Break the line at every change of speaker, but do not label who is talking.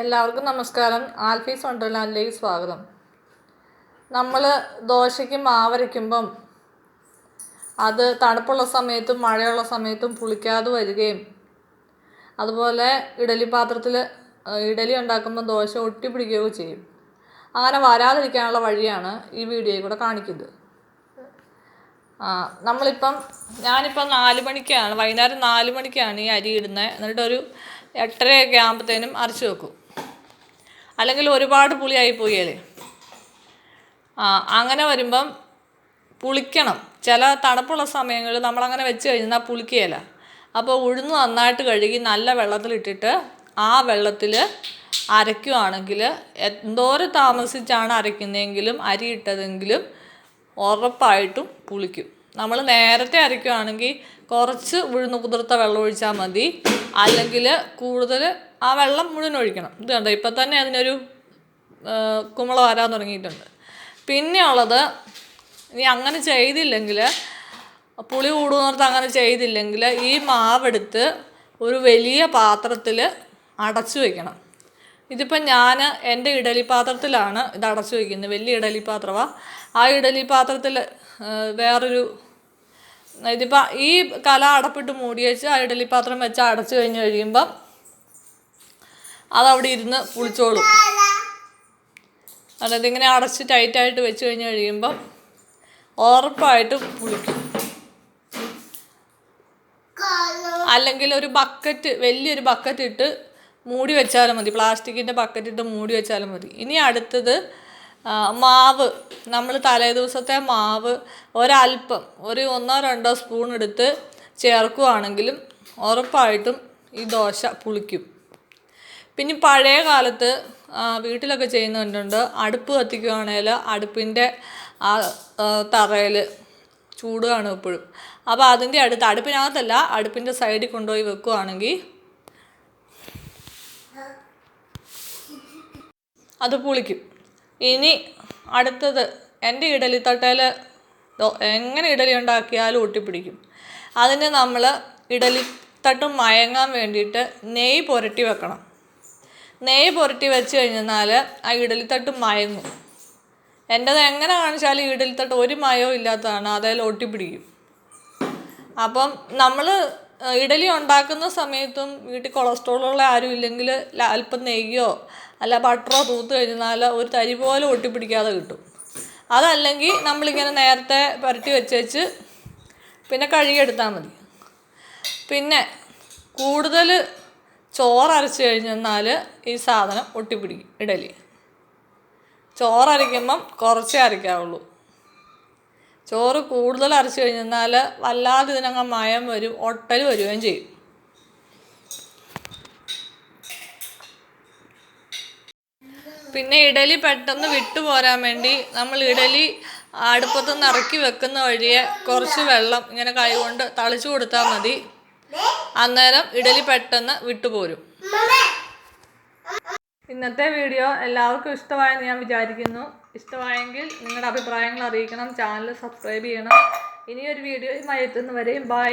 എല്ലാവർക്കും നമസ്കാരം. ആൽഫീസ് വണ്ടർലാൻഡിലേക്ക് സ്വാഗതം. നമ്മൾ ദോശയ്ക്ക് മാവരയ്ക്കുമ്പം അത് തണുപ്പുള്ള സമയത്തും മഴയുള്ള സമയത്തും പുളിക്കാതെ വരികയും അതുപോലെ ഇഡലി പാത്രത്തിൽ ഇഡലി ഉണ്ടാക്കുമ്പോൾ ദോശ ഒട്ടിപ്പിടിക്കുകയോ ചെയ്യും. അങ്ങനെ വരാതിരിക്കാനുള്ള വഴിയാണ് ഈ വീഡിയോയിൽ കൂടെ കാണിക്കുന്നത്. നമ്മളിപ്പം ഞാനിപ്പം നാല് മണിക്കാണ് വൈകുന്നേരം നാല് മണിക്കാണ് ഈ അരി ഇടുന്നത്. എന്നിട്ടൊരു എട്ടരയൊക്കെ ആകുമ്പോഴത്തേനും അരച്ച് വെക്കും. അല്ലെങ്കിൽ ഒരുപാട് പുളിയായി പോയാലേ ആ അങ്ങനെ വരുമ്പം പുളിക്കണം. ചില തണുപ്പുള്ള സമയങ്ങളിൽ നമ്മളങ്ങനെ വെച്ച് കഴിഞ്ഞാൽ പുളിക്കുകയില്ല. അപ്പോൾ ഉഴുന്ന് നന്നായിട്ട് കഴുകി നല്ല വെള്ളത്തിലിട്ടിട്ട് ആ വെള്ളത്തിൽ അരയ്ക്കുവാണെങ്കിൽ എന്തോരം താമസിച്ചാണ് അരയ്ക്കുന്നതെങ്കിലും അരി ഇട്ടതെങ്കിലും ഉറപ്പായിട്ടും പുളിക്കും. നമ്മൾ നേരത്തെ അരയ്ക്കുകയാണെങ്കിൽ കുറച്ച് ഉഴുന്ന് കുതിർത്ത വെള്ളം ഒഴിച്ചാൽ മതി. അല്ലെങ്കിൽ കൂടുതൽ ആ വെള്ളം മുഴുവൻ ഒഴിക്കണം. ഇത് കണ്ടോ? ഇപ്പം തന്നെ അതിനൊരു കുമള വരാൻ തുടങ്ങിയിട്ടുണ്ട്. പിന്നെയുള്ളത് ഇനി അങ്ങനെ ചെയ്തില്ലെങ്കിൽ പുളി കൂടുന്നിടത്ത് അങ്ങനെ ചെയ്തില്ലെങ്കിൽ ഈ മാവെടുത്ത് ഒരു വലിയ പാത്രത്തിൽ അടച്ചു വയ്ക്കണം ഇതിപ്പം ഞാൻ എന്റെ ഇഡലി പാത്രത്തിലാണ് ഇത് അടച്ചു വയ്ക്കുന്നത് വലിയ ഇഡലി പാത്രമാണ് ആ ഇഡലി പാത്രത്തിൽ വേറൊരു ഇതിപ്പോൾ ഈ കല അടപ്പിട്ട് മൂടി വെച്ച് ആ ഇഡലി പാത്രം വെച്ച് അടച്ചു കഴിഞ്ഞ് കഴിയുമ്പം അതവിടെ ഇരുന്ന് പുളിച്ചോളും അതായത് ഇങ്ങനെ അടച്ച് ടൈറ്റായിട്ട് വെച്ച് കഴിഞ്ഞ് കഴിയുമ്പം ഉറപ്പായിട്ട് പുളിക്കും അല്ലെങ്കിൽ ഒരു ബക്കറ്റ് വലിയൊരു ബക്കറ്റ് ഇട്ട് മൂടി വെച്ചാലും മതി. പ്ലാസ്റ്റിക്കിന്റെ ബക്കറ്റ് ഇട്ട് മൂടി വെച്ചാലും മതി. ഇനി അടുത്തത് മാവ്. നമ്മൾ തലേ ദിവസത്തെ മാവ് ഒരൽപ്പം ഒരു ഒന്നോ രണ്ടോ സ്പൂൺ എടുത്ത് ചേർക്കുകയാണെങ്കിലും ഉറപ്പായിട്ടും ഈ ദോശ പുളിക്കും. പിന്നെ പഴയ കാലത്ത് വീട്ടിലൊക്കെ ചെയ്യുന്നുണ്ട് അടുപ്പ് കത്തിക്കുകയാണെങ്കിൽ അടുപ്പിന്റെ ആ തറയിൽ ചൂട് കാണും എപ്പോഴും. അപ്പോൾ അതിന്റെ അടുത്ത് അടുപ്പിനകത്തല്ല അടുപ്പിന്റെ സൈഡിൽ കൊണ്ടുപോയി വെക്കുകയാണെങ്കിൽ അത് പുളിക്കും. ഇനി അടുത്തത് എന്റെ ഇഡലിത്തട്ടയിൽ എങ്ങനെ ഇഡലി ഉണ്ടാക്കിയാലും ഒട്ടിപ്പിടിക്കും അതിന് നമ്മൾ ഇഡലിത്തട്ടും മയങ്ങാൻ വേണ്ടിയിട്ട് നെയ്യ് പുരട്ടി വെക്കണം. നെയ്യ് പുരട്ടി വെച്ച് കഴിഞ്ഞാൽ ആ ഇഡലിത്തട്ട് മയങ്ങും. എന്റെത് എങ്ങനെ കാണിച്ചാലും ഇഡലിത്തട്ട് ഒരു മയവും ഇല്ലാത്തതാണ് അതായത് ഒട്ടിപ്പിടിക്കും അപ്പം നമ്മൾ ഇഡലി ഉണ്ടാക്കുന്ന സമയത്തും വീട്ടിൽ കൊളസ്ട്രോളുള്ള ആരും ഇല്ലെങ്കിൽ അല്പം നെയ്യോ അല്ല ബട്ടറോ തൂത്ത് കഴിഞ്ഞാൽ ഒരു തരി പോലെ ഒട്ടിപ്പിടിക്കാതെ കിട്ടും. അതല്ലെങ്കിൽ നമ്മളിങ്ങനെ നേരത്തെ പുരട്ടി വെച്ച് വെച്ച് പിന്നെ കഴുകിയെടുത്താൽ മതി. പിന്നെ കൂടുതൽ ചോറ് അരച്ച് കഴിഞ്ഞെന്നാൽ ഈ സാധനം ഒട്ടിപ്പിടിക്കും ഇഡലി. ചോറ് അരയ്ക്കുമ്പം കുറച്ചേ അരയ്ക്കാവുള്ളൂ. ചോറ് കൂടുതൽ അരച്ച് കഴിഞ്ഞാൽ വല്ലാതെ ഇതിനങ്ങ് മയം വരും ഒട്ടൽ വരികയും ചെയ്യും. പിന്നെ ഇഡലി പെട്ടെന്ന് വിട്ടുപോരാൻ വേണ്ടി നമ്മൾ ഇഡലി അടുപ്പത്ത് ഇറക്കി വെക്കുന്ന വഴിയെ കുറച്ച് വെള്ളം ഇങ്ങനെ കൈകൊണ്ട് തളിച്ചു കൊടുത്താൽ മതി. അന്നേരം ഇഡലി പെട്ടെന്ന് വിട്ടുപോരും ഇന്നത്തെ വീഡിയോ എല്ലാവർക്കും ഇഷ്ടമായെന്ന് ഞാൻ വിചാരിക്കുന്നു. ഇഷ്ടമായെങ്കിൽ നിങ്ങളുടെ അഭിപ്രായങ്ങൾ അറിയിക്കണം ചാനൽ സബ്സ്ക്രൈബ് ചെയ്യണം. ഇനിയൊരു വീഡിയോയുമായി എത്തുന്നവരെയും ബൈ.